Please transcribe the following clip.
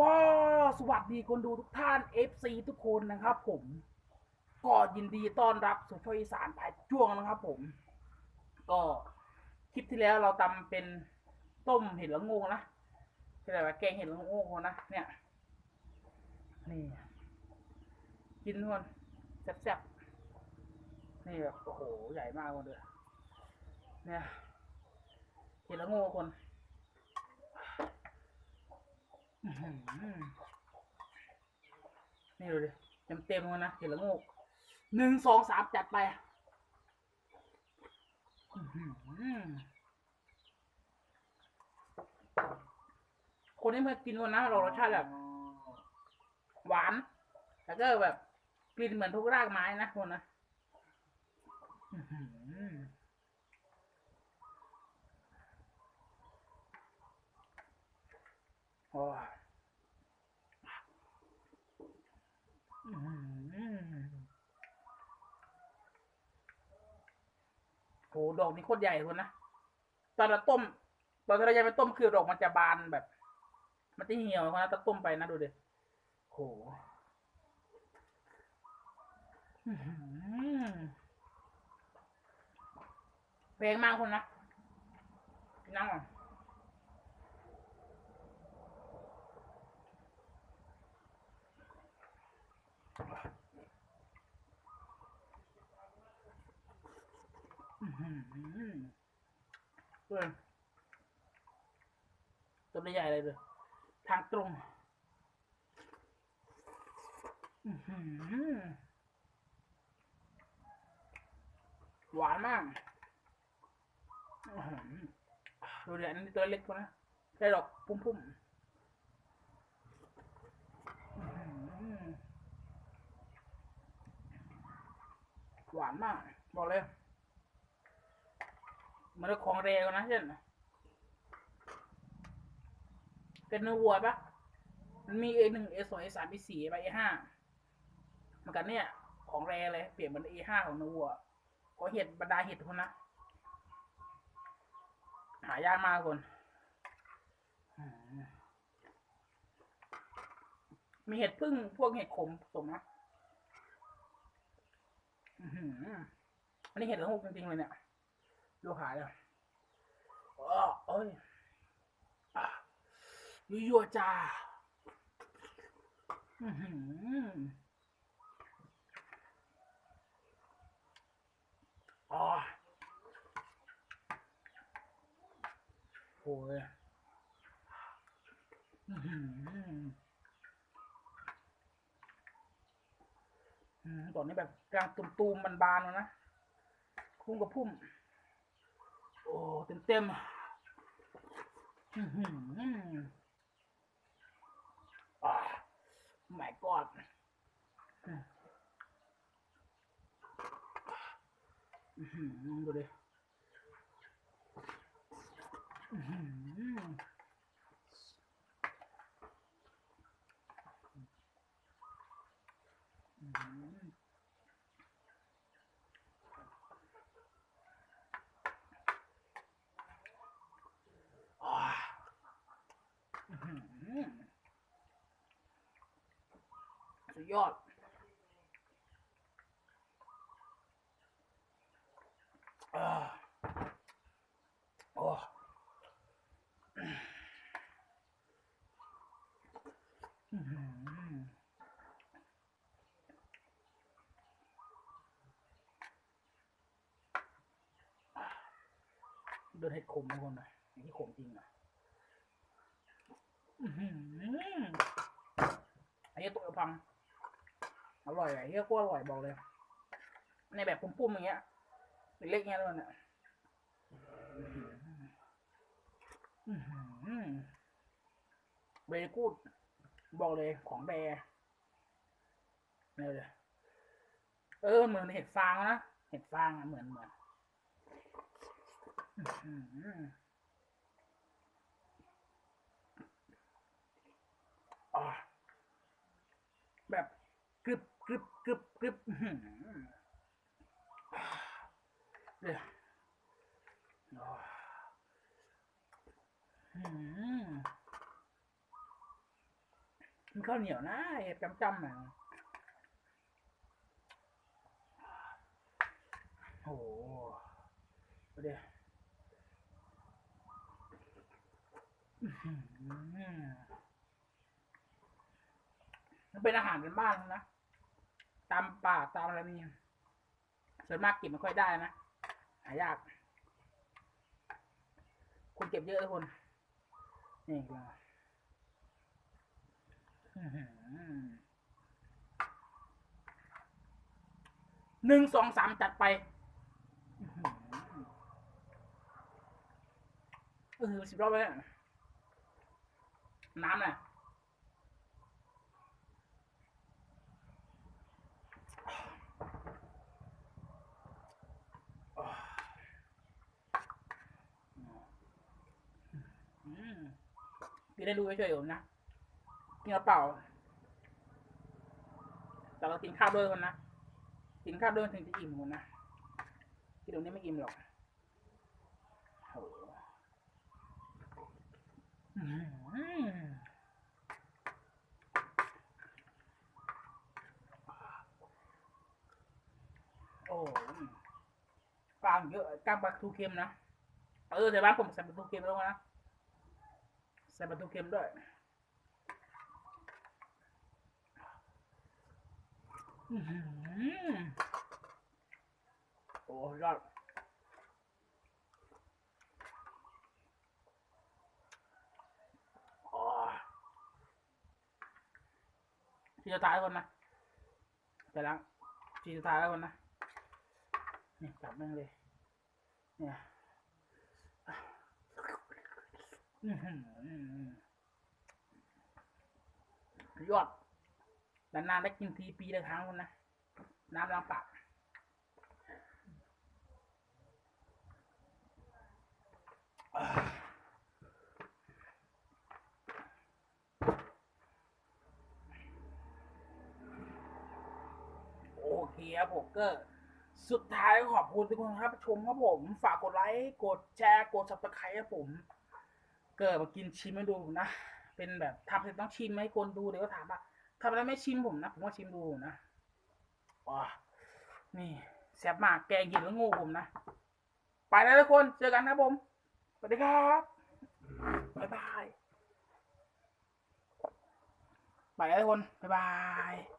ก็สวัสดีคนดูทุกท่าน FC ทุกคนนะครับผม ก็ยินดีต้อนรับสู่ช่องอีสานผายจ้วงนะครับผม ก็คลิปที่แล้วเราทำเป็นต้มเห็ดละงงนะเป็นอะไรวะแกงเห็ดละงงนะเนี่ยนี่กินทุกคนแซ่บๆนี่แบบโอ้โหใหญ่มากเลยเนี่ยเห็ดละงงคน อื้อหือ นี่ดูดิเต็มเต็มเลยนะเห็นละโงกหนึ่งสองสามจัดไปคนที่มากินวันนะเรารสชาติแบบ หวาน แล้วก็แบบกลิ่นเหมือนทุกรากไม้นะคนนะอื้อหือโอ้ย อื้อหือโห ดอกนี้โคตรใหญ่เลยนะตอนเราต้มตอนที่เรายังไปต้มคือดอกมันจะบานแบบ มันจะเหี่ยวนะตะต้มไปนะดูดิโหอื้อหือแพงมากคนนะนั่งอะอื้อหือเพื่ อนต้นใหญ่เลยเลย ทางตรงหวานมากดูเดี๋ยวนี้ตัวเล็กกว่านะได้ดอกพุ่มๆอื้อหือหวานมาก บอกเลย มันเป็นของเรวนะเช่นเป็นเนื้อวัวปะมันมีเอหนึ่งเอสองเอสามเอสี่ไปเอห้ามันกันเนี่ย ของแรเลย เปรียบเหมือนเอห้าของเนื้อวัวก็เห็ดบรรดาเห็ดคนนะหายากมากคนมีเห็ดพึ่งพวกเห็ดขมสมนะอือหืออันนี้เห็ดละหกจริงๆเลยเนี่ย ดูหายเลยอ้อเอ้ยอะยั่วจ้าอือหึอ๋อโอ้ยอือหืออืมตอนนี้แบบกลางตุ่มๆบานๆแล้วนะพุ่งกับพุ่ม เต็มเต็มๆอื้อหืออ่า my god อืมอื้อหือดูดิอื้อหืออื้อหืออ่าอื้อหือ สุดยอด โอ้โดนเห็ดขมนะคนนะอันนี้ขมจริงนะอื้อหืออันนี้ตัวพัง อร่อยไอ้เหี้ยโคตรอร่อยบอกเลย ในแบบปุ่มๆอย่างเงี้ยเล็กๆเงี้ยด้วยเนี่ยเบรกูดบอกเลยของแบร์เนี่ยเลยเออเหมือนเห็ดฟางนะ เห็ดฟางอะเหมือนเหมือนอื้อหืออ่าแบบ กรึบกรึบกรึบเนี่ยอ่าอื้อหือมันข้าวเหนียวนะเห็ดจำจำๆอะโอ้โหเดี๋ยวมันเป็นอาหารเป็นบ้านนะ ตามป่าตามอะไรมีส่วนมากเก็บไม่ค่อยได้นะหายากคนเก็บเยอะเลยคนนี่ก็หนึ่งสองสามจัดไปเออสิบรอบไปแล้วน้ำน่ะ อืมกิน ได้ดูเฉยๆผมนะกินกระเป๋าแต่เรากินข้าวด้วยคนนะกินข้าวด้วยถึงจะอิ่มคนนะกินตรงนี้ไม่อิ่มหรอกโอ้โหอื้อหือโอ้ยกลาเยอะกลางปลาทูเค็มนะเออแต่บ้านผมใส่ปลาทูเค็มแล้วนะ ใส่ปลาทูเค็มด้วยโอ้ยอดทีสุดท้ายแล้วคนนะไปล้างทีสุดท้ายแล้วคนนะนี่จับแม่งเลยเนี่ย อื้อหือยอดนานๆได้กินทีปีละครั้งคนนะ น้ำล้างปากอ่าโอเคครับผมก็สุดท้ายขอบคุณทุกคนครับชมครับผม ฝากกดไลค์ กดแชร์ กด subscribe ครับผม เกิดมากินชิมให้ดูนะ เป็นแบบทำเสร็จต้องชิมให้คนดูเดี๋ยวก็ถามว่าทำอะไรไม่ชิมผมนะ ผมก็ชิมดูนะว้านี่แซ่บมากแกงเห็ดแล้วงูผมนะ ไปแล้วทุกคนเจอกันนะผมสวัสดีครับบ๊ายบาย ไปแล้วทุกคนบ๊ายบาย